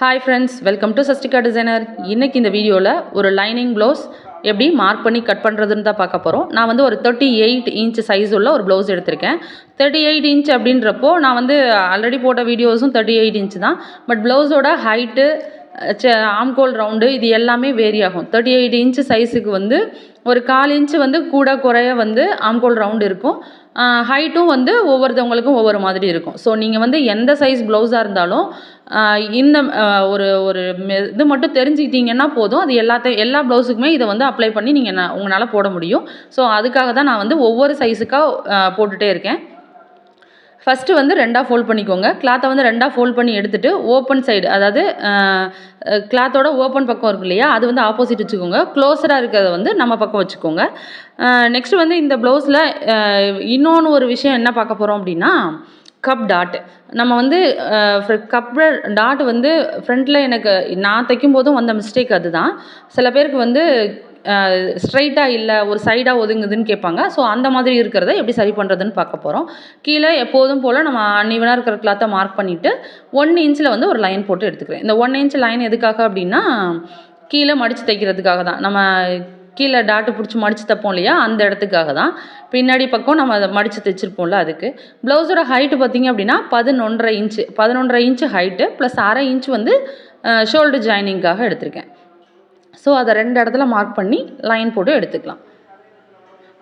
Hi friends welcome to Sastika designer இன்றைக்கி இந்த வீடியோவில் ஒரு லைனிங் ப்ளவுஸ் எப்படி மார்க் பண்ணி கட் பண்ணுறதுன்னு தான் பார்க்க போகிறோம் நான் வந்து ஒரு தேர்ட்டி எயிட் இன்ச் சைஸ் உள்ள ஒரு ப்ளவுஸ் எடுத்திருக்கேன். தேர்ட்டி எயிட் இன்ச் அப்படின்றப்போ நான் வந்து ஆல்ரெடி போட்ட வீடியோஸும் தேர்ட்டி எயிட் இன்ச் தான். பட் ப்ளவுஸோட ஹைட்டு ஆம்கோல் ரவுண்டு இது எல்லாமே வேரி ஆகும். தேர்ட்டி எயிட் இன்ச் சைஸுக்கு வந்து ஒரு கால் இன்ச்சு வந்து கூட குறைய வந்து ஆம்கோல் ரவுண்டு இருக்கும். ஹைட்டும் வந்து ஒவ்வொருத்தவங்களுக்கும் ஒவ்வொரு மாதிரி இருக்கும். ஸோ நீங்கள் வந்து எந்த சைஸ் ப்ளவுஸாக இருந்தாலும் இந்த ஒரு ஒரு மெ- இது மட்டும் தெரிஞ்சுக்கிட்டிங்கன்னா போதும். அது எல்லாத்தையும் எல்லா ப்ளவுஸுக்குமே இதை வந்து அப்ளை பண்ணி நீங்கள் உங்களால் போட முடியும். ஸோ அதுக்காக தான் நான் வந்து ஒவ்வொரு சைஸுக்காக போட்டுகிட்டே இருக்கேன். ஃபஸ்ட்டு வந்து ரெண்டாக ஃபோல்ட் பண்ணிக்கோங்க. கிளாத்தை வந்து ரெண்டாக ஃபோல்ட் பண்ணி எடுத்துகிட்டு ஓப்பன் சைடு அதாவது கிளாத்தோட ஓப்பன் பக்கம் இருக்கு இல்லையா? அது வந்து ஆப்போசிட் வச்சுக்கோங்க. க்ளோஸராக இருக்கிறத வந்து நம்ம பக்கம் வச்சுக்கோங்க. நெக்ஸ்ட் வந்து இந்த ப்ளவுஸில் இன்னொன்று ஒரு விஷயம் என்ன பார்க்க போகிறோம் அப்படின்னா கப் டாட் நம்ம வந்து கப் டாட் வந்து ஃப்ரண்ட்டில் எனக்கு நான் தைக்கும் போதும் வந்த மிஸ்டேக் அதுதான். சில பேருக்கு வந்து ஸ்ட்ரைட்டாக இல்லை ஒரு சைடாக ஒதுங்குதுன்னு கேட்பாங்க. ஸோ அந்த மாதிரி இருக்கிறத எப்படி சரி பண்ணுறதுன்னு பார்க்க போகிறோம் கீழே எப்போதும் போல் நம்ம அன்னிவனாக இருக்கிற கிளாத்தை மார்க் பண்ணிவிட்டு ஒன் இன்ச்சில் வந்து ஒரு லைன் போட்டு எடுத்துக்கிறேன். இந்த ஒன் இன்ச் லைன் எதுக்காக அப்படின்னா கீழே மடித்து தைக்கிறதுக்காக தான். நம்ம கீழே டாட்டு பிடிச்சி மடித்து தைப்போம் இல்லையா அந்த இடத்துக்காக தான். பின்னாடி பக்கம் நம்ம அதை மடித்து தைச்சிருப்போம்ல அதுக்கு. ப்ளவுஸோட ஹைட்டு பார்த்தீங்க அப்படின்னா பதினொன்றரை இன்ச்சு பதினொன்றரை இன்ச்சு ஹைட்டு ப்ளஸ் அரை இன்ச் வந்து ஷோல்டர் ஜாயினிங்காக எடுத்திருக்கேன். ஸோ அதை ரெண்டு இடத்துல மார்க் பண்ணி லைன் போட்டு எடுத்துக்கலாம்.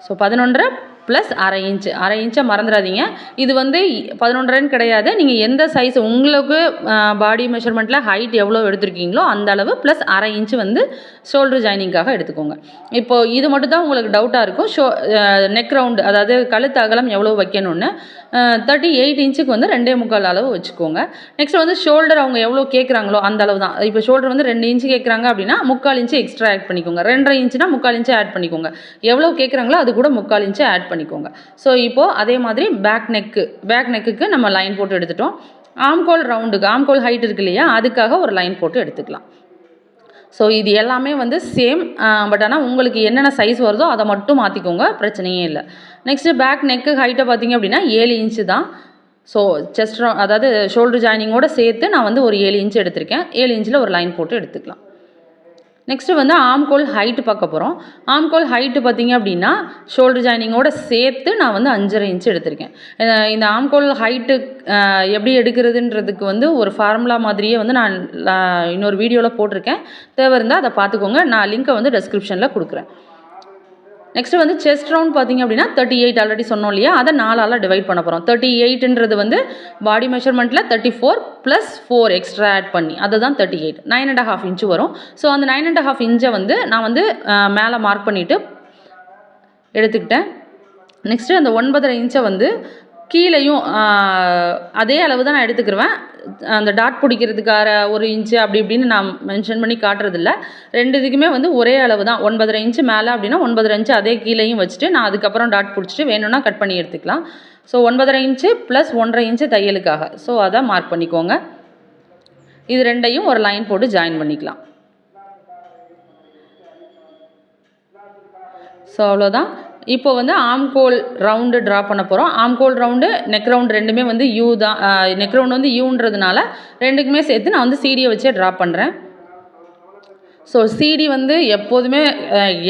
ஸோ பதினொன்றரை ப்ளஸ் அரை இன்ச்சு அரை இன்ச்சை மறந்துடாதீங்க இது வந்து பதினொன்றரைன்னு கிடையாது. நீங்கள் எந்த சைஸ் உங்களுக்கு பாடி மெஷர்மெண்ட்டில் ஹைட் எவ்வளோ எடுத்திருக்கீங்களோ அந்த அளவு ப்ளஸ் அரை இன்ச்சு வந்து ஷோல்டர் ஜாயினிங்காக எடுத்துக்கோங்க. இப்போது இது மட்டும் தான் உங்களுக்கு டவுட்டாக இருக்கும். ஷோ நெக் ரவுண்டு அதாவது கழுத்து அகலம் எவ்வளோ வைக்கணும்னு தேர்ட்டி எயிட் இன்ச்சுக்கு வந்து ரெண்டே முக்கால் அளவு வச்சுக்கோங்க. நெக்ஸ்ட் வந்து ஷோல்டர் அவங்க எவ்வளோ கேட்குறாங்களோ அந்த அளவு தான். இப்போ ஷோல்டர் வந்து ரெண்டு இன்ச்சு கேட்குறாங்க அப்படின்னா முக்கால் இன்ச்சு எக்ஸ்ட்ரா ஆட் பண்ணிக்கோங்க. ரெண்டரை இன்ச்சுனா முக்கால் இன்ச்சு ஆட் பண்ணிக்கோங்க. எவ்வளோ கேட்குறாங்களோ அது கூட முக்கால் இன்ச்சு ஆட் பண்ணி பண்ணிக்கோங்க. ஸோ இப்போது அதே மாதிரி பேக் நெக்கு பேக் நெக்குக்கு நம்ம லைன் போட்டு எடுத்துட்டோம். ஆம்கோல் ரவுண்டுக்கு ஆம்கோல் ஹைட் இருக்கு இல்லையா? அதுக்காக ஒரு லைன் போட்டு எடுத்துக்கலாம். ஸோ இது எல்லாமே வந்து சேம் பட் ஆனால் உங்களுக்கு என்னென்ன சைஸ் வருதோ அதை மட்டும் மாற்றிக்கோங்க பிரச்சனையே இல்லை. நெக்ஸ்ட்டு பேக் நெக்கு ஹைட்டை பார்த்தீங்க அப்படின்னா ஏழு இன்ச்சு தான். ஸோ செஸ்ட் அதாவது ஷோல்டர் ஜாயினிங்கோட சேர்த்து நான் வந்து ஒரு ஏழு இன்ச்சு எடுத்திருக்கேன். ஏழு இன்ச்சில் ஒரு லைன் போட்டு எடுத்துக்கலாம். நெக்ஸ்ட்டு வந்து ஆம்கோல் ஹைட்டு பார்க்க போகிறோம் ஆம்கோல் ஹைட்டு பார்த்தீங்க அப்படின்னா ஷோல்டர் ஜாயினிங்கோட சேர்த்து நான் வந்து அஞ்சரை இன்ச் எடுத்திருக்கேன். இந்த ஆம்கோல் ஹைட்டு எப்படி எடுக்கிறதுன்றதுக்கு வந்து ஒரு ஃபார்முலா மாதிரியே வந்து நான் இன்னொரு வீடியோவில் போட்டிருக்கேன். தேவை இருந்தால் அதை பார்த்துக்கோங்க. நான் லிங்க்கை வந்து டெஸ்கிரிப்ஷனில் கொடுக்குறேன். நெக்ஸ்ட் வந்து செஸ்ட் ரவுண்ட் பார்த்தீங்க அப்படின்னா தேர்ட்டி எயிட் ஆல்ரெடி சொன்னோம் இல்லையா? அதை நாலால் டிவைட் பண்ண போகிறோம் தேர்ட்டி எயிட்ன்றது வந்து body மெஷர்மெண்ட்டில் thirty four plus four extra add பண்ணி அதுதான் thirty eight nine and half inch வரும். ஸோ அந்த நைன் அண்ட் ஹாஃப் இன்ச்சை வந்து நான் வந்து மேலே மார்க் பண்ணிவிட்டு எடுத்துக்கிட்டேன். நெக்ஸ்ட்டு அந்த ஒன்பதரை இன்ச்சை வந்து கீழேயும் அதே அளவு தான் நான் எடுத்துக்கிருவேன். அந்த டாட் பிடிக்கிறதுக்கார ஒரு இன்ச்சு அப்படி இப்படின்னு நான் மென்ஷன் பண்ணி காட்டுறதில்ல. ரெண்டு இதுக்குமே வந்து ஒரே அளவு தான். ஒன்பதரை இன்ச்சு மேலே அப்படின்னா ஒன்பதரை இன்ச்சு அதே கீழேயும் வச்சுட்டு நான் அதுக்கப்புறம் டாட் பிடிச்சிட்டு வேணும்னா கட் பண்ணி எடுத்துக்கலாம். ஸோ ஒன்பதரை இன்ச்சு ப்ளஸ் ஒன்றரை இன்ச்சு தையலுக்காக. ஸோ அதை மார்க் பண்ணிக்கோங்க. இது ரெண்டையும் ஒரு லைன் போட்டு ஜாயின் பண்ணிக்கலாம். ஸோ அவ்வளோதான் இப்போ வந்து ஆம்கோல் ரவுண்டு ட்ரா பண்ண போகிறோம் ஆம்கோல் ரவுண்டு நெக் ரவுண்டு ரெண்டுமே வந்து யூ தான் நெக் ரவுண்டு வந்து யூன்றதுனால ரெண்டுக்குமே சேர்த்து நான் வந்து சீடியை வச்சே ட்ரா பண்ணுறேன் ஸோ சிடி வந்து எப்போதுமே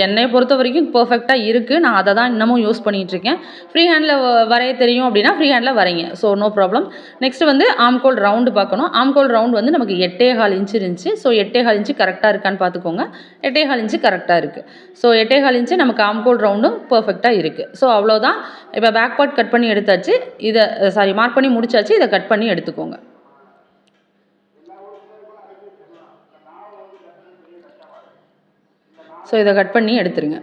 என்னை பொறுத்த வரைக்கும் பர்ஃபெக்டாக இருக்குது நான் அதை தான் இன்னமும் யூஸ் பண்ணிகிட்ருக்கேன் ஃப்ரீ ஹேண்டில் வரைய தெரியும் அப்படின்னா ஃப்ரீ ஹேண்டில் வரைங்க. ஸோ நோ ப்ராப்ளம் நெக்ஸ்ட் வந்து ஆம்கோல் ரவுண்டு பார்க்கணும். ஆம்கோல் ரவுண்ட் வந்து நமக்கு எட்டே கால் இன்ச்சு இருந்துச்சு. ஸோ எட்டே கால் இன்ச்சு கரெக்டாக இருக்கான்னு பார்த்துக்கோங்க. எட்டே கால் இன்ச்சு கரெக்டாக இருக்குது ஸோ எட்டே கால் இன்ச்சு நமக்கு ஆம்கோல் ரவுண்டும் பர்ஃபெக்டாக இருக்குது ஸோ அவ்வளோதான் இப்போ பேக் பார்ட் கட் பண்ணி எடுத்தாச்சு. இதை சாரி மார்க் பண்ணி முடிச்சாச்சு. இதை கட் பண்ணி எடுத்துக்கோங்க. ஸோ இதை கட் பண்ணி எடுத்துருங்க.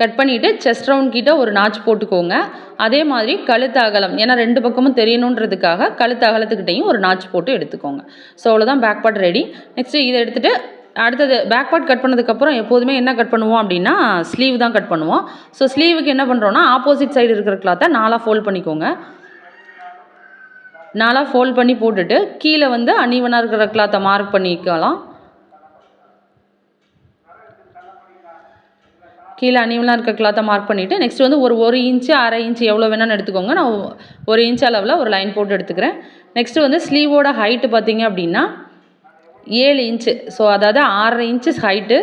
கட் பண்ணிவிட்டு செஸ்ட் ரவுண்ட் கிட்ட ஒரு நாச் போட்டுக்கோங்க. அதே மாதிரி கழுத்து அகலம் ஏன்னா ரெண்டு பக்கமும் தெரியணுன்றதுக்காக கழுத்து அகலத்துக்கிட்டையும் ஒரு நாச் போட்டு எடுத்துக்கோங்க. ஸோ அவ்வளோதான் பேக் பார்ட் ரெடி நெக்ஸ்ட்டு இதை எடுத்துகிட்டு அடுத்தது பேக் பார்ட் கட் பண்ணதுக்கப்புறம் எப்போதுமே என்ன கட் பண்ணுவோம் அப்படின்னா ஸ்லீவ் தான் கட் பண்ணுவோம். ஸோ ஸ்லீவுக்கு என்ன பண்ணுறோன்னா ஆப்போசிட் சைடு இருக்கிற கிளாத்தை நாலாக ஃபோல்ட் பண்ணிக்கோங்க. நாலாக ஃபோல்ட் பண்ணி போட்டுட்டு கீழே வந்து அனிவனாக இருக்கிற கிளாத்தை மார்க் பண்ணிக்கலாம். கீழே அனிவனாக இருக்க கிளாத்தை மார்க் பண்ணிவிட்டு நெக்ஸ்ட் வந்து ஒரு ஒரு இன்ச்சு அரை இன்ச்சு எவ்வளோ வேணாலும் எடுத்துக்கோங்க. நான் ஒரு இன்ச் அளவில் ஒரு லைன் போட்டு எடுத்துக்கிறேன். நெக்ஸ்ட்டு வந்து ஸ்லீவோட ஹைட்டு பார்த்தீங்க அப்படின்னா ஏழு இன்ச்சு ஸோ அதாவது ஆறரை இன்ச்சஸ் ஹைட்டு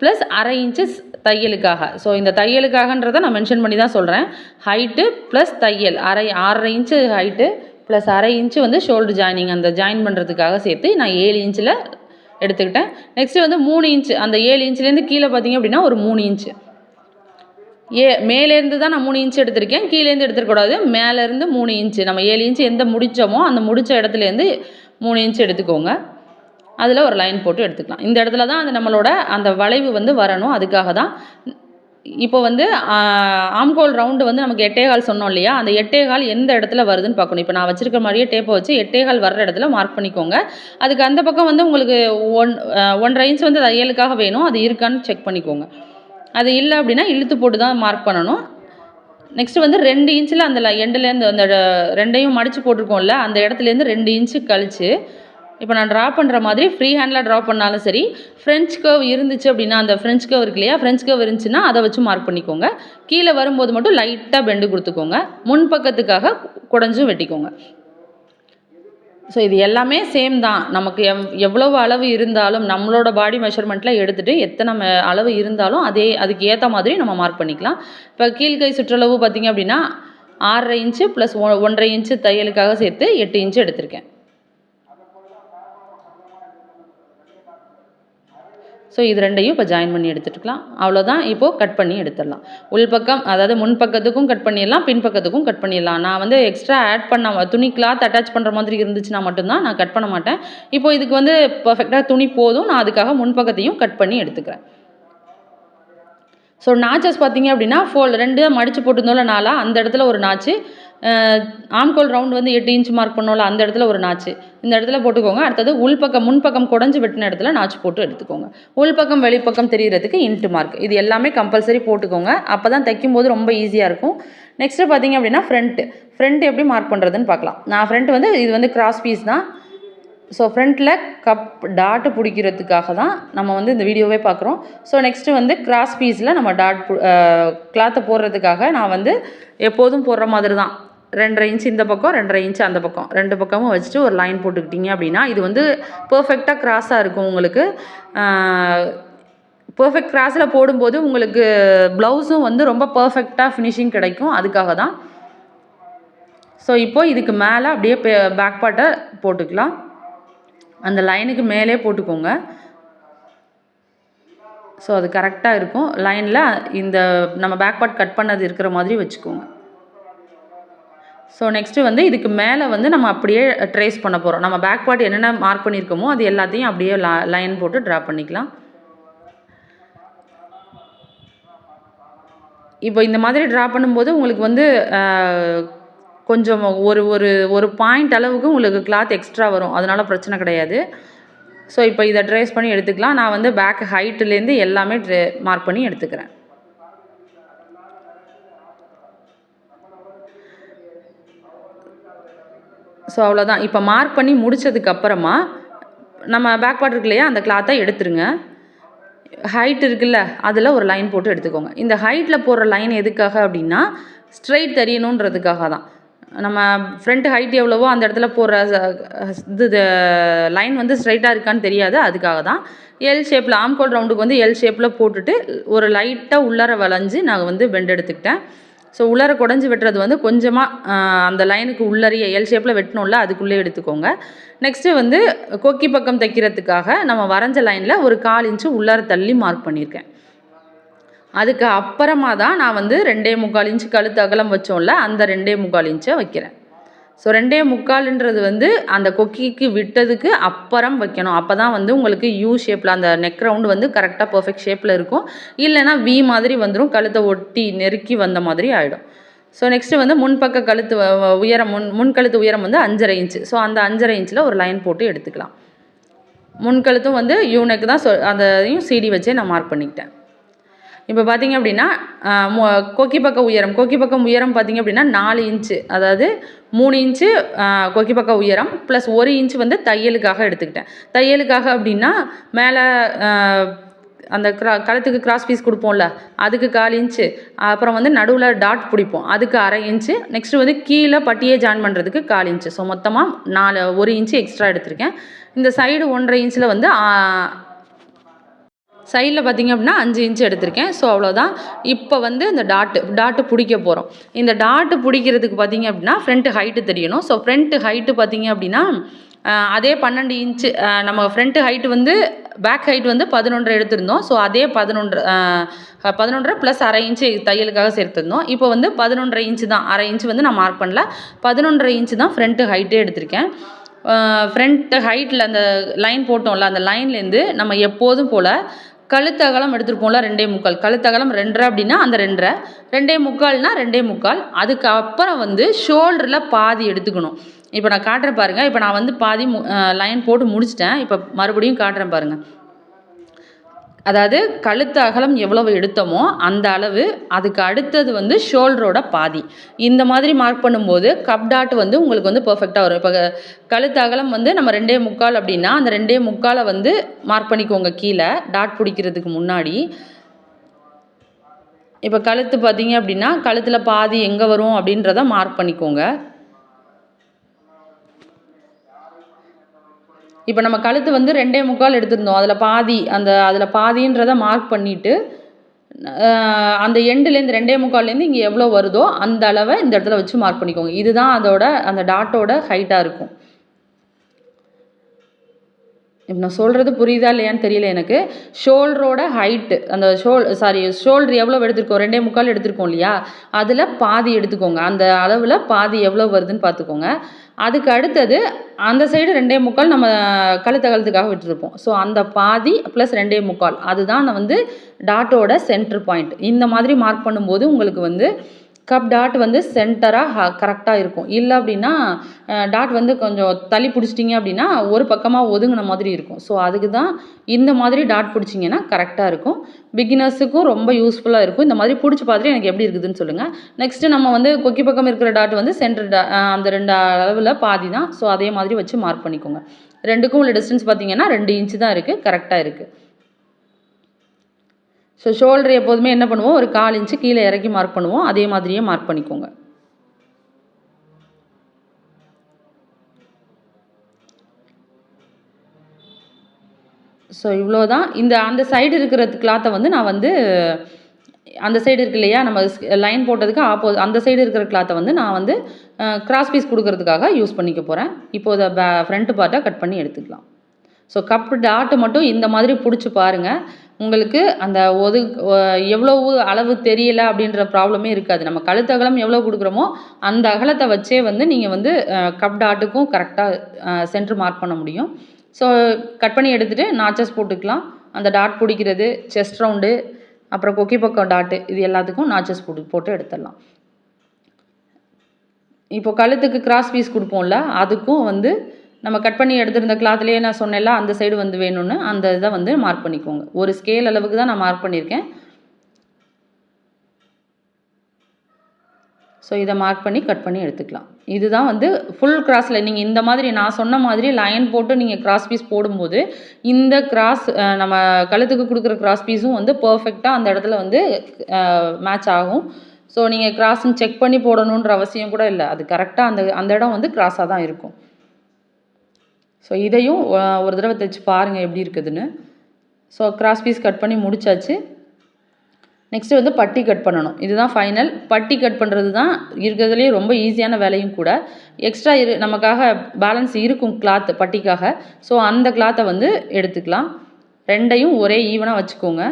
ப்ளஸ் அரை இன்ச்சஸ் தையலுக்காக. ஸோ இந்த தையலுக்காகன்றதை நான் மென்ஷன் பண்ணி தான் சொல்கிறேன் ஹைட்டு ப்ளஸ் தையல். அரை ஆறரை இன்ச்சு ஹைட்டு ப்ளஸ் அரை இன்ச்சு வந்து ஷோல்டர் ஜாயினிங் அந்த ஜாயின் பண்ணுறதுக்காக சேர்த்து நான் ஏழு இன்ச்சில் எடுத்துக்கிட்டேன். நெக்ஸ்ட்டு வந்து மூணு இன்ச்சு அந்த ஏழு இன்ச்லேருந்து கீழே பார்த்திங்க அப்படின்னா ஒரு மூணு இன்ச்சு ஏ மேலேருந்து தான் நான் மூணு இன்ச்சு எடுத்திருக்கேன். கீழேருந்து எடுத்துருக்கூடாது மேலேருந்து மூணு இன்ச்சு நம்ம ஏழு இன்ச்சு எந்த முடித்தோமோ அந்த முடித்த இடத்துலேருந்து மூணு இன்ச் எடுத்துக்கோங்க. அதில் ஒரு லைன் போட்டு எடுத்துக்கலாம். இந்த இடத்துல தான் அந்த நம்மளோட அந்த வளைவு வந்து வரணும். அதுக்காக தான் இப்போ வந்து ஆம்கோல் ரவுண்டு வந்து நமக்கு எட்டேகால் சொன்னோம் இல்லையா? அந்த எட்டேகால் எந்த இடத்துல வருதுன்னு பார்க்கணும். இப்போ நான் வச்சுருக்க மாதிரியே டேப்பை வச்சு எட்டேகால் வர்ற இடத்துல மார்க் பண்ணிக்கோங்க. அதுக்கு அந்த பக்கம் வந்து உங்களுக்கு ஒன் ஒன்றரை இன்ச் வந்து தையலுக்காக வேணும். அது இருக்கான்னு செக் பண்ணிக்கோங்க. அது இல்லை அப்படின்னா இழுத்து போட்டு தான் மார்க் பண்ணணும். நெக்ஸ்ட்டு வந்து ரெண்டு இன்ச்சில் அந்த எண்டுலேருந்து அந்த ரெண்டையும் மடித்து போட்டிருக்கோம்ல அந்த இடத்துலேருந்து ரெண்டு இன்ச்சு கழித்து இப்போ நான் ட்ரா பண்ணுற மாதிரி ஃப்ரீ ஹேண்டில் ட்ரா பண்ணாலும் சரி ஃப்ரெஞ்ச் கர்வ் இருந்துச்சு அப்படின்னா அந்த ஃப்ரெஞ்ச் கர்வ் இருக்கு இல்லையா ஃப்ரெஞ்ச் கர்வ் இருந்துச்சுன்னா அதை வச்சு மார்க் பண்ணிக்கோங்க. கீழே வரும்போது மட்டும் லைட்டாக பெண்டு கொடுத்துக்கோங்க. முன் பக்கத்துக்காக குடஞ்சும் வெட்டிக்கோங்க. ஸோ இது எல்லாமே சேம் தான். நமக்கு எவ் எவ்வளவு அளவு இருந்தாலும் நம்மளோட பாடி மெஷர்மெண்ட்டில் எடுத்துகிட்டு எத்தனை அளவு இருந்தாலும் அதே அதுக்கு ஏற்ற மாதிரி நம்ம மார்க் பண்ணிக்கலாம். இப்போ கீழ்கை சுற்றளவு பார்த்திங்க அப்படின்னா ஆறரை இன்ச்சு ப்ளஸ் ஒ ஒன்றரை இன்ச்சு தையலுக்காக சேர்த்து எட்டு இன்ச்சு எடுத்திருக்கேன். ஸோ இது ரெண்டையும் இப்போ ஜாயின் பண்ணி எடுத்துட்டுக்கலாம். அவ்வளோதான் இப்போது கட் பண்ணி எடுத்துடலாம். உள்பக்கம் அதாவது முன் பக்கத்துக்கும் கட் பண்ணிடலாம் பின்பக்கத்துக்கும் கட் பண்ணிடலாம். நான் வந்து எக்ஸ்ட்ரா ஆட் பண்ண துணி கிளாத் அட்டாச் பண்ணுற மாதிரி இருந்துச்சுன்னா மட்டும்தான் நான் கட் பண்ண மாட்டேன். இப்போ இதுக்கு வந்து பர்ஃபெக்டாக துணி போதும். நான் அதுக்காக முன்பக்கத்தையும் கட் பண்ணி எடுத்துக்கிறேன். ஸோ நாச்சஸ் பார்த்தீங்க அப்படின்னா ஃபோல் ரெண்டு மடித்து போட்டிருந்தோம்ல நாளாக அந்த இடத்துல ஒரு நாச்சு ஆம்கோல் ரவுண்ட் வந்து எட்டு இன்ச் மார்க் பண்ணோம்ல அந்த இடத்துல ஒரு நாச்சு. இந்த இடத்துல போட்டுக்கோங்க. அடுத்தது உள்பக்கம் முன்பக்கம் குடஞ்சி வெட்டின இடத்துல நாச்சு போட்டு எடுத்துக்கோங்க. உள்பக்கம் வெளிப்பக்கம் தெரிகிறதுக்கு இன்ட்டு மார்க் இது எல்லாமே கம்பல்சரி போட்டுக்கோங்க. அப்போ தான் தைக்கும்போது ரொம்ப ஈஸியாக இருக்கும். நெக்ஸ்ட்டு பார்த்தீங்க அப்படின்னா ஃப்ரண்ட்டு ஃப்ரண்ட் எப்படி மார்க் பண்ணுறதுன்னு பார்க்கலாம். நான் ஃப்ரண்ட் வந்து இது வந்து கிராஸ் பீஸ் தான். ஸோ ஃப்ரண்ட்டில் கப் டாட்டு பிடிக்கிறதுக்காக தான் நம்ம வந்து இந்த வீடியோவே பார்க்குறோம். ஸோ நெக்ஸ்ட்டு வந்து கிராஸ் பீஸில் நம்ம டாட் கிளாத்தை போடுறதுக்காக நான் வந்து எப்போதும் போடுற மாதிரி தான். ரெண்டரை இன்ச் இந்த பக்கம் ரெண்டரை இன்ச் அந்த பக்கம். ரெண்டு பக்கமும் வச்சுட்டு ஒரு லைன் போட்டுக்கிட்டிங்க அப்படின்னா இது வந்து பர்ஃபெக்டாக க்ராஸாக இருக்கும் உங்களுக்கு. பர்ஃபெக்ட் கிராஸில் போடும்போது உங்களுக்கு ப்ளவுஸும் வந்து ரொம்ப பர்ஃபெக்டாக ஃபினிஷிங் கிடைக்கும். அதுக்காக தான். ஸோ இப்போது இதுக்கு மேலே அப்படியே பேக் பாட்டை போட்டுக்கலாம். அந்த லைனுக்கு மேலே போட்டுக்கோங்க. ஸோ அது கரெக்டாக இருக்கும். லைனில் இந்த நம்ம பேக் பார்ட் கட் பண்ணது இருக்கிற மாதிரி வச்சுக்கோங்க. ஸோ நெக்ஸ்ட்டு வந்து இதுக்கு மேலே வந்து நம்ம அப்படியே ட்ரேஸ் பண்ண போகிறோம் நம்ம பேக் பார்ட் என்னென்ன மார்க் பண்ணியிருக்கோமோ அது எல்லாத்தையும் அப்படியே லைன் போட்டு ட்ரா பண்ணிக்கலாம். இப்போ இந்த மாதிரி ட்ரா பண்ணும்போது உங்களுக்கு வந்து கொஞ்சம் ஒரு ஒரு ஒரு பாயிண்ட் அளவுக்கு உங்களுக்கு கிளாத் எக்ஸ்ட்ரா வரும். அதனால் பிரச்சனை கிடையாது. ஸோ இப்போ இதை ட்ரேஸ் பண்ணி எடுத்துக்கலாம். நான் வந்து பேக் ஹைட்டுலேருந்து எல்லாமே ட்ரே மார்க் பண்ணி எடுத்துக்கிறேன். ஸோ அவ்வளோதான் இப்போ மார்க் பண்ணி முடித்ததுக்கப்புறமா நம்ம பேக் பார்ட் இருக்கு இல்லையா அந்த கிளாத்தை எடுத்துருங்க. ஹைட் இருக்குல்ல அதில் ஒரு லைன் போட்டு எடுத்துக்கோங்க. இந்த ஹைட்டில் போடுற லைன் எதுக்காக அப்படின்னா ஸ்ட்ரைட் தெரியணுன்றதுக்காக தான் நம்ம ஃப்ரண்ட் ஹைட் எவ்வளவோ அந்த இடத்துல போடுற இது லைன் வந்து ஸ்ட்ரைட்டாக இருக்கான்னு தெரியாது அதுக்காக தான் எல் ஷேப்பில் ஆம்கோல் ரவுண்டுக்கு வந்து எல் ஷேப்பில் போட்டுட்டு ஒரு லைட்டாக உள்ளார வளைஞ்சு நான் வந்து பெண்ட் எடுத்துக்கிட்டேன். ஸோ உள்ளார குடஞ்சி வெட்டுறது வந்து கொஞ்சமாக அந்த லைனுக்கு உள்ளறிய எல் ஷேப்பில் வெட்டணும்ல அதுக்குள்ளே எடுத்துக்கோங்க. நெக்ஸ்ட்டு வந்து கொக்கி பக்கம் தைக்கிறதுக்காக நம்ம வரைஞ்ச லைனில் ஒரு கால் இன்ச்சு உள்ளார தள்ளி மார்க் பண்ணியிருக்கேன். அதுக்கு அப்புறமா தான் நான் வந்து ரெண்டே முக்கால் இன்ச்சு கழுத்து அகலம் வச்சோம்ல அந்த ரெண்டே முக்கால் இன்ச்சை வைக்கிறேன். ஸோ ரெண்டே முக்கால்ன்றது வந்து அந்த கொக்கிக்கு விட்டதுக்கு அப்புறம் வைக்கணும். அப்போ தான் வந்து உங்களுக்கு யூ ஷேப்பில் அந்த நெக் ரவுண்டு வந்து கரெக்டாக பர்ஃபெக்ட் ஷேப்பில் இருக்கும். இல்லைனா வி மாதிரி வந்துடும் கழுத்தை ஒட்டி நெருக்கி வந்த மாதிரி ஆகிடும் ஸோ நெக்ஸ்ட்டு வந்து முன்பக்க கழுத்து உயரம் முன் முன்கழுத்து உயரம் வந்து அஞ்சரை இன்ச்சு ஸோ அந்த அஞ்சரை இன்ச்சில் ஒரு லைன் போட்டு எடுத்துக்கலாம். முன்கழுத்தும் வந்து யூனக்கு தான் சொ அதையும் சிடி வச்சே நான் மார்க் பண்ணிக்கிட்டேன். இப்போ பார்த்திங்க அப்படின்னா கொக்கி பக்க உயரம் கொக்கி பக்கம் உயரம் பார்த்திங்க அப்படின்னா நாலு இன்ச்சு. அதாவது மூணு இன்ச்சு கொக்கி பக்க உயரம் ப்ளஸ் ஒரு இன்ச்சு வந்து தையலுக்காக எடுத்துக்கிட்டேன். தையலுக்காக அப்படின்னா மேலே அந்த க்ரா கழுத்துக்கு கிராஸ் பீஸ் கொடுப்போம்ல அதுக்கு கால் இன்ச்சு. அப்புறம் வந்து நடுவில் டாட் பிடிப்போம் அதுக்கு அரை இன்ச்சு. நெக்ஸ்ட்டு வந்து கீழே பட்டியே ஜாயின் பண்ணுறதுக்கு கால் இன்ச்சு. ஸோ மொத்தமாக நாலு ஒரு இன்ச்சு எக்ஸ்ட்ரா எடுத்திருக்கேன். இந்த சைடு ஒன்றரை இன்ச்சில் வந்து சைடில் பார்த்தீங்க அப்படின்னா அஞ்சு இன்ச்சு எடுத்திருக்கேன். ஸோ அவ்வளோதான் இப்போ வந்து இந்த டாட்டு டாட்டு பிடிக்க போகிறோம் இந்த டாட்டு பிடிக்கிறதுக்கு பார்த்தீங்க அப்படின்னா ஃப்ரண்ட்டு ஹைட்டு தெரியணும். ஸோ ஃப்ரண்ட்டு ஹைட்டு பார்த்தீங்க அப்படின்னா அதே பன்னெண்டு இன்ச்சு நம்ம ஃப்ரண்ட்டு ஹைட்டு வந்து பேக் ஹைட் வந்து பதினொன்றரை எடுத்திருந்தோம். ஸோ அதே பதினொன்று பதினொன்றரை ப்ளஸ் அரை இன்ச்சு தையலுக்காக சேர்த்துருந்தோம். இப்போ வந்து பதினொன்றரை இன்ச்சு தான். அரை இன்ச்சு வந்து நான் மார்க் பண்ணல. பதினொன்றரை இன்ச்சு தான் ஃப்ரண்ட்டு ஹைட்டே எடுத்திருக்கேன். ஃப்ரண்ட் ஹைட்டில் அந்த லைன் போட்டோம்ல அந்த லைன்லேருந்து நம்ம எப்போதும் போல் கழுத்தகலம் எடுத்துருப்போம்ல ரெண்டே முக்கால். கழுத்தகலம் ரெண்டரை அப்படின்னா அந்த ரெண்டரை. ரெண்டே முக்கால்னா ரெண்டே முக்கால். அதுக்கப்புறம் வந்து ஷோல்டரில் பாதி எடுத்துக்கணும். இப்போ நான் காட்டுறேன் பாருங்கள் இப்போ நான் வந்து பாதி லைன் போட்டு முடிச்சிட்டேன். இப்போ மறுபடியும் காட்டுறேன் பாருங்கள் அதாவது கழுத்து அகலம் எவ்வளவு எடுத்தோமோ அந்த அளவு அதுக்கு அடுத்தது வந்து ஷோல்டரோட பாதி. இந்த மாதிரி மார்க் பண்ணும்போது கப் டாட் வந்து உங்களுக்கு வந்து பர்ஃபெக்டாக வரும். இப்போ கழுத்து அகலம் வந்து நம்ம ரெண்டே முக்கால் அப்படின்னா அந்த ரெண்டே முக்காலை வந்து மார்க் பண்ணிக்கோங்க கீழே டாட் பிடிக்கிறதுக்கு முன்னாடி. இப்போ கழுத்து பார்த்தீங்க அப்படின்னா கழுத்தில் பாதி எங்கே வரும் அப்படின்றத மார்க் பண்ணிக்கோங்க. இப்போ நம்ம கழுத்து வந்து ரெண்டே முக்கால் எடுத்திருந்தோம். அதில் பாதி அந்த அதில் பாதின்றதை மார்க் பண்ணிவிட்டு அந்த எண்டுலேருந்து ரெண்டே முக்கால்லேருந்து இங்கே எவ்வளோ வருதோ அந்த அளவை இந்த இடத்துல வச்சு மார்க் பண்ணிக்கோங்க. இதுதான் அதோட அந்த டாட்டோட ஹைட்டாக இருக்கும். இப்போ நான் சொல்கிறது புரியுதா இல்லையான்னு தெரியல எனக்கு. ஷோல்டரோட ஹைட்டு அந்த ஷோல் சாரி ஷோல்டர் எவ்வளோ எடுத்திருக்கோம்? ரெண்டே முக்கால் எடுத்திருக்கோம் இல்லையா? அதில் பாதி எடுத்துக்கோங்க. அந்த அளவில் பாதி எவ்வளோ வருதுன்னு பார்த்துக்கோங்க. அதுக்கு அடுத்தது அந்த சைடு ரெண்டே முக்கால் நம்ம கழுத்த கழுத்துக்காக விட்டுருப்போம். ஸோ அந்த பாதி ப்ளஸ் ரெண்டே முக்கால். அதுதான் நான் வந்து டாட்டோட சென்டர் பாயிண்ட் இந்த மாதிரி மார்க் பண்ணும்போது உங்களுக்கு வந்து கப் டாட் வந்து சென்டராக கரெக்டாக இருக்கும். இல்லை அப்படின்னா டாட் வந்து கொஞ்சம் தள்ளி பிடிச்சிட்டிங்க அப்படின்னா ஒரு பக்கமாக ஒதுங்கின மாதிரி இருக்கும். ஸோ அதுக்கு தான் இந்த மாதிரி டாட் பிடிச்சிங்கன்னா கரெக்டாக இருக்கும். பிகினர்ஸுக்கும் ரொம்ப யூஸ்ஃபுல்லாக இருக்கும். இந்த மாதிரி பிடிச்சி பார்த்துட்டு எனக்கு எப்படி இருக்குதுன்னு சொல்லுங்கள் நெக்ஸ்ட்டு நம்ம வந்து கொக்கி பக்கம் இருக்கிற டாட் வந்து சென்டர் டா அந்த ரெண்டு அளவில் பாதி தான். ஸோ அதே மாதிரி வச்சு மார்க் பண்ணிக்கோங்க. ரெண்டுக்கும் உள்ள டிஸ்டன்ஸ் பார்த்தீங்கன்னா ரெண்டு இன்ச்சு தான் இருக்குது கரெக்டாக இருக்குது ஸோ ஷோல்டர் எப்போதுமே என்ன பண்ணுவோம்? ஒரு கால் இன்ச்சு கீழே இறக்கி மார்க் பண்ணுவோம். அதே மாதிரியே மார்க் பண்ணிக்கோங்க. ஸோ இவ்வளோ தான் இந்த அந்த சைடு இருக்கிற கிளாத்தை வந்து நான் வந்து அந்த சைடு இருக்கு இல்லையா? நம்ம லைன் போட்டதுக்கு ஆப்போ அந்த சைடு இருக்கிற கிளாத்தை வந்து நான் வந்து கிராஸ் பீஸ் கொடுக்கறதுக்காக யூஸ் பண்ணிக்க போகிறேன் இப்போ இதை பே ஃப்ரண்ட் பார்ட்டாக கட் பண்ணி எடுத்துக்கலாம். ஸோ கப் டாட்டு மட்டும் இந்த மாதிரி பிடிச்சி பாருங்கள் உங்களுக்கு அந்த ஒது எவ்வளவு அளவு தெரியலை அப்படின்ற ப்ராப்ளமே இருக்காது. நம்ம கழுத்து அகலம் எவ்வளோ கொடுக்குறோமோ அந்த அகலத்தை வச்சே வந்து நீங்கள் வந்து கப் டாட்டுக்கும் கரெக்டாக சென்ட்ரு மார்க் பண்ண முடியும். ஸோ கட் பண்ணி எடுத்துகிட்டு நாச்சஸ் போட்டுக்கலாம். அந்த டாட் பிடிக்கிறது செஸ்ட் ரவுண்டு அப்புறம் கொக்கி பக்கம் டாட்டு இது எல்லாத்துக்கும் நாச்சஸ் போட்டு போட்டு எடுத்துடலாம். இப்போ கழுத்துக்கு கிராஸ் பீஸ் கொடுப்போம்ல அதுக்கும் வந்து நம்ம கட் பண்ணி எடுத்திருந்த கிளாத்லேயே நான் சொன்னேன்ல அந்த சைடு வந்து வேணும்னு அந்த இதை வந்து மார்க் பண்ணிக்கோங்க. ஒரு ஸ்கேல் அளவுக்கு தான் நான் மார்க் பண்ணியிருக்கேன். ஸோ இதை மார்க் பண்ணி கட் பண்ணி எடுத்துக்கலாம். இதுதான் வந்து ஃபுல் கிராஸில் நீங்கள் இந்த மாதிரி நான் சொன்ன மாதிரி லைன் போட்டு நீங்கள் கிராஸ் பீஸ் போடும்போது இந்த கிராஸ் நம்ம கழுத்துக்கு கொடுக்குற கிராஸ் பீஸும் வந்து பர்ஃபெக்டாக அந்த இடத்துல வந்து மேட்ச் ஆகும். ஸோ நீங்கள் கிராஸ்ன்னு செக் பண்ணி போடணுன்ற அவசியம் கூட இல்லை. அது கரெக்டாக அந்த அந்த இடம் வந்து கிராஸாக தான் இருக்கும். ஸோ இதையும் ஒரு தடவை தைச்சி பாருங்கள் எப்படி இருக்குதுன்னு. ஸோ கிராஸ் பீஸ் கட் பண்ணி முடிச்சாச்சு. நெக்ஸ்ட்டு வந்து பட்டி கட் பண்ணணும். இதுதான் ஃபைனல் பட்டி கட் பண்ணுறது தான் இருக்கிறதுலேயே ரொம்ப ஈஸியான வேலையும் கூட. எக்ஸ்ட்ரா இரு நமக்காக பேலன்ஸ் இருக்கும் கிளாத் பட்டிக்காக. ஸோ அந்த கிளாத்தை வந்து எடுத்துக்கலாம். ரெண்டையும் ஒரே ஈவனாக வச்சுக்கோங்க.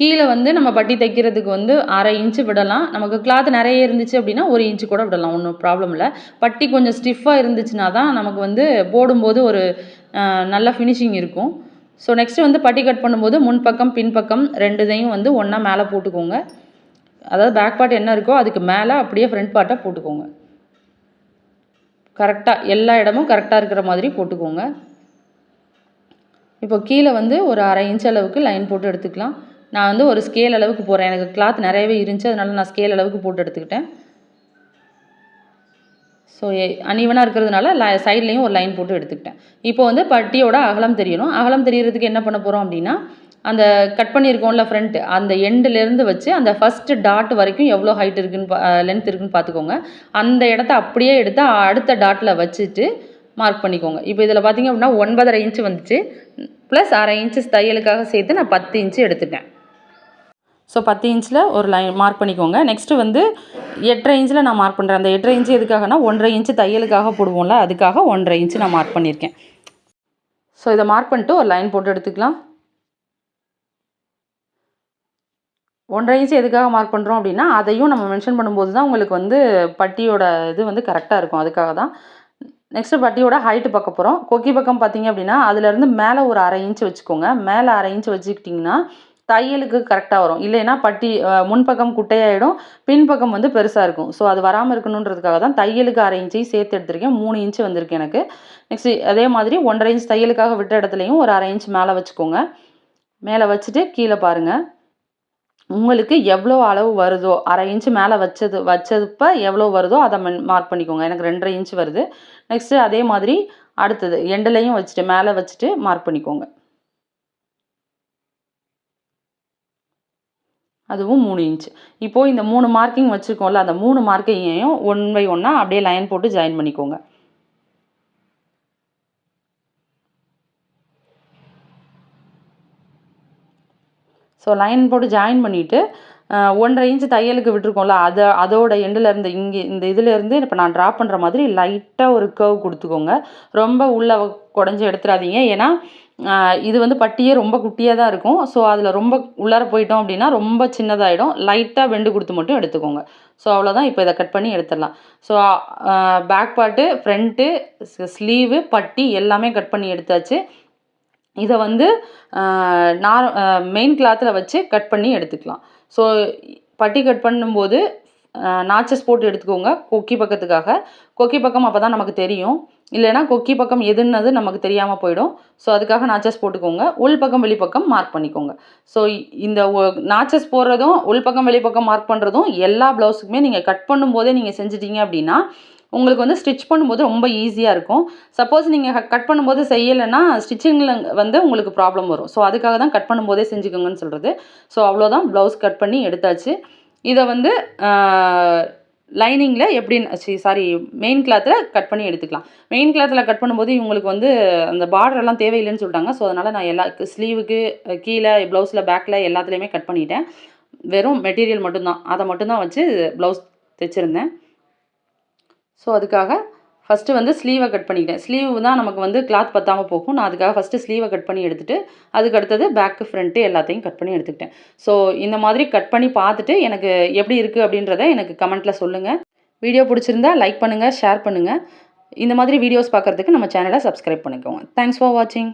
கீழே வந்து நம்ம பட்டி தைக்கிறதுக்கு வந்து அரை இன்ச்சு விடலாம். நமக்கு கிளாத் நிறைய இருந்துச்சு அப்படின்னா ஒரு இன்ச்சு கூட விடலாம். ஒன்றும் ப்ராப்ளம் இல்லை. பட்டி கொஞ்சம் ஸ்டிஃபாக இருந்துச்சுன்னா தான் நமக்கு வந்து போடும்போது ஒரு நல்ல ஃபினிஷிங் இருக்கும். ஸோ நெக்ஸ்ட்டு வந்து பட்டி கட் பண்ணும்போது முன்பக்கம் பின்பக்கம் ரெண்டுதையும் வந்து ஒன்றா மேலே போட்டுக்கோங்க. அதாவது பேக் பார்ட் என்ன இருக்கோ அதுக்கு மேலே அப்படியே ஃப்ரண்ட் பார்ட்டை போட்டுக்கோங்க. கரெக்டாக எல்லா இடமும் கரெக்டாக இருக்கிற மாதிரி போட்டுக்கோங்க. இப்போ கீழே வந்து ஒரு அரை இன்ச் அளவுக்கு லைன் போட்டு எடுத்துக்கலாம். நான் வந்து ஒரு ஸ்கேல் அளவுக்கு போகிறேன் எனக்கு கிளாத் நிறையவே இருந்துச்சு. அதனால நான் ஸ்கேல் அளவுக்கு போட்டு எடுத்துக்கிட்டேன். ஸோ அன்ஈவனாக இருக்கிறதுனால சைட்லேயும் ஒரு லைன் போட்டு எடுத்துக்கிட்டேன். இப்போ வந்து பட்டியோட அகலம் தெரியணும். அகலம் தெரியறதுக்கு என்ன பண்ண போகிறோம் அப்படின்னா அந்த கட் பண்ணியிருக்கோம்ல ஃப்ரண்ட்டு அந்த எண்டுலேருந்து வச்சு அந்த ஃபஸ்ட்டு டாட் வரைக்கும் எவ்வளோ ஹைட் இருக்குன்னு பா லென்த் இருக்குன்னு பார்த்துக்கோங்க. அந்த இடத்த அப்படியே எடுத்து அடுத்த டாட்டில் வச்சுட்டு மார்க் பண்ணிக்கோங்க. இப்போ இதில் பார்த்தீங்க அப்படின்னா ஒன்பதரை இன்ச்சு வந்துச்சு. ப்ளஸ் அரை இன்ச்சு தையலுக்காக சேர்த்து நான் பத்து இன்ச்சு எடுத்துட்டேன். ஸோ பத்து இன்ச்சில் ஒரு லைன் மார்க் பண்ணிக்கோங்க. நெக்ஸ்ட்டு வந்து எட்டரை இன்ச்சில் நான் மார்க் பண்ணுறேன் அந்த எட்டரை இன்ச்சு எதுக்காகனா ஒன்றரை இன்ச்சு தையலுக்காக போடுவோம்ல அதுக்காக ஒன்றரை இன்ச்சு நான் மார்க் பண்ணியிருக்கேன். ஸோ இதை மார்க் பண்ணிட்டு ஒரு லைன் போட்டு எடுத்துக்கலாம். ஒன்றரை இன்ச்சு எதுக்காக மார்க் பண்ணுறோம் அப்படின்னா அதையும் நம்ம மென்ஷன் பண்ணும்போது தான் உங்களுக்கு வந்து பட்டியோட இது வந்து கரெக்டாக இருக்கும். அதுக்காக தான். நெக்ஸ்ட்டு பட்டியோட ஹைட்டு பார்க்க போகிறோம் கொக்கி பக்கம் பார்த்தீங்க அப்படின்னா அதுலேருந்து மேலே ஒரு அரை இன்ச் வச்சுக்கோங்க. மேலே அரை இன்ச் வச்சுக்கிட்டிங்கன்னா தையலுக்கு கரெக்டாக வரும். இல்லைன்னா பட்டி முன்பக்கம் குட்டையாயிடும் பின்பக்கம் வந்து பெருசாக இருக்கும். ஸோ அது வராமல் இருக்கணுன்றதுக்காக தான் தையலுக்கு அரை இன்ச்சையும் சேர்த்து எடுத்திருக்கேன். மூணு இன்ச்சு வந்திருக்கு எனக்கு. நெக்ஸ்ட்டு அதே மாதிரி ஒன்றரை இன்ச் தையலுக்காக விட்ட இடத்துலையும் ஒரு அரை இன்ச் மேலே வச்சுக்கோங்க. மேலே வச்சுட்டு கீழே பாருங்கள் உங்களுக்கு எவ்வளோ அளவு வருதோ அரை இன்ச்சு மேலே வச்சது வச்சதுப்போ எவ்வளோ வருதோ அதை மார்க் பண்ணிக்கோங்க. எனக்கு ரெண்டரை இன்ச் வருது. நெக்ஸ்ட்டு அதே மாதிரி அடுத்தது எண்டுலையும் வச்சுட்டு மேலே வச்சுட்டு மார்க் பண்ணிக்கோங்க. அதுவும் மூணு இன்ச் இப்போது இந்த மூணு மார்க்கிங் வச்சுருக்கோம்ல அந்த மூணு மார்க்கிங்கையும் ஒன் பை ஒன்னாக அப்படியே லைன் போட்டு ஜாயின் பண்ணிக்கோங்க. ஸோ லைன் போட்டு ஜாயின் பண்ணிவிட்டு ஒன்றரை இன்ச்சு தையலுக்கு விட்டுருக்கோம்ல அதை அதோட எண்டில் இருந்து இங்கே இந்த இதுலேருந்து இப்போ நான் ட்ரா பண்ணுற மாதிரி லைட்டாக ஒரு கர்வ் கொடுத்துக்கோங்க. ரொம்ப உள்ளே குடஞ்சி எடுத்துடாதீங்க ஏன்னா இது வந்து பட்டியே ரொம்ப குட்டியாக தான் இருக்கும். ஸோ அதில் ரொம்ப உள்ளார போயிட்டோம் அப்படின்னா ரொம்ப சின்னதாகிடும் லைட்டாக வெண்டு கொடுத்து மட்டும் எடுத்துக்கோங்க. ஸோ அவ்வளோதான் இப்போ இதை கட் பண்ணி எடுத்துடலாம். So back part front sleeve பட்டி எல்லாமே கட் பண்ணி எடுத்தாச்சு. இதை வந்து நார் மெயின் கிளாத்தில் வச்சு கட் பண்ணி எடுத்துக்கலாம். ஸோ பட்டி கட் பண்ணும்போது நாச்சஸ் போட்டு எடுத்துக்கோங்க கொக்கி பக்கத்துக்காக. கொக்கி பக்கம் அப்போ தான் நமக்கு தெரியும். இல்லைனா கொக்கி பக்கம் எதுன்னது நமக்கு தெரியாமல் போயிடும். ஸோ அதுக்காக நாச்சஸ் போட்டுக்கோங்க. உள் பக்கம் வெளிப்பக்கம் மார்க் பண்ணிக்கோங்க. ஸோ இந்த நாச்சஸ் போடுறதும் உள் பக்கம் வெளிப்பக்கம் மார்க் பண்ணுறதும் எல்லா ப்ளவுஸுக்குமே நீங்கள் கட் பண்ணும்போதே நீங்கள் செஞ்சிட்டிங்க அப்படின்னா உங்களுக்கு வந்து ஸ்டிச் பண்ணும்போது ரொம்ப ஈஸியாக இருக்கும். சப்போஸ் நீங்கள் கட் பண்ணும்போது செய்யலைன்னா ஸ்டிச்சிங்கில் வந்து உங்களுக்கு ப்ராப்ளம் வரும். ஸோ அதுக்காக தான் கட் பண்ணும்போதே செஞ்சுக்கோங்கன்னு சொல்கிறது ஸோ அவ்வளோதான் ப்ளவுஸ் கட் பண்ணி எடுத்தாச்சு. இதை வந்து லைனிங்கில் எப்படின்னு சாரி மெயின் கிளாத்தில் கட் பண்ணி எடுத்துக்கலாம். மெயின் கிளாத்தில் கட் பண்ணும்போது இவங்களுக்கு வந்து அந்த பார்டர்லாம் தேவையில்லைன்னு சொல்லிட்டாங்க. ஸோ அதனால் நான் எல்லா ஸ்லீவுக்கு கீழே ப்ளவுஸில் பேக்கில் எல்லாத்துலேயுமே கட் பண்ணிட்டேன். வெறும் மெட்டீரியல் மட்டும்தான். அதை மட்டும்தான் வச்சு ப்ளவுஸ் தைச்சிருந்தேன். ஸோ அதுக்காக ஃபஸ்ட்டு வந்து ஸ்லீவை கட் பண்ணிக்கிட்டேன். ஸ்லீவ் தான் நமக்கு வந்து கிளாத் பற்றாமல் போகும். நான் அதுக்காக ஃபஸ்ட்டு ஸ்லீவை கட் பண்ணி எடுத்துகிட்டு அதுக்கு அடுத்தது பேக்கு ஃப்ரண்ட்டு எல்லாத்தையும் கட் பண்ணி எடுத்துக்கிட்டேன். ஸோ இந்த மாதிரி கட் பண்ணி பார்த்துட்டு எனக்கு எப்படி இருக்குது அப்படின்றத எனக்கு கமெண்ட்டில் சொல்லுங்கள் வீடியோ பிடிச்சிருந்தா லைக் பண்ணுங்கள் ஷேர் பண்ணுங்கள் இந்த மாதிரி வீடியோஸ் பார்க்குறதுக்கு நம்ம சேனலை சப்ஸ்கிரைப் பண்ணிக்கோங்க. தேங்க்ஸ் ஃபார் வாட்சிங்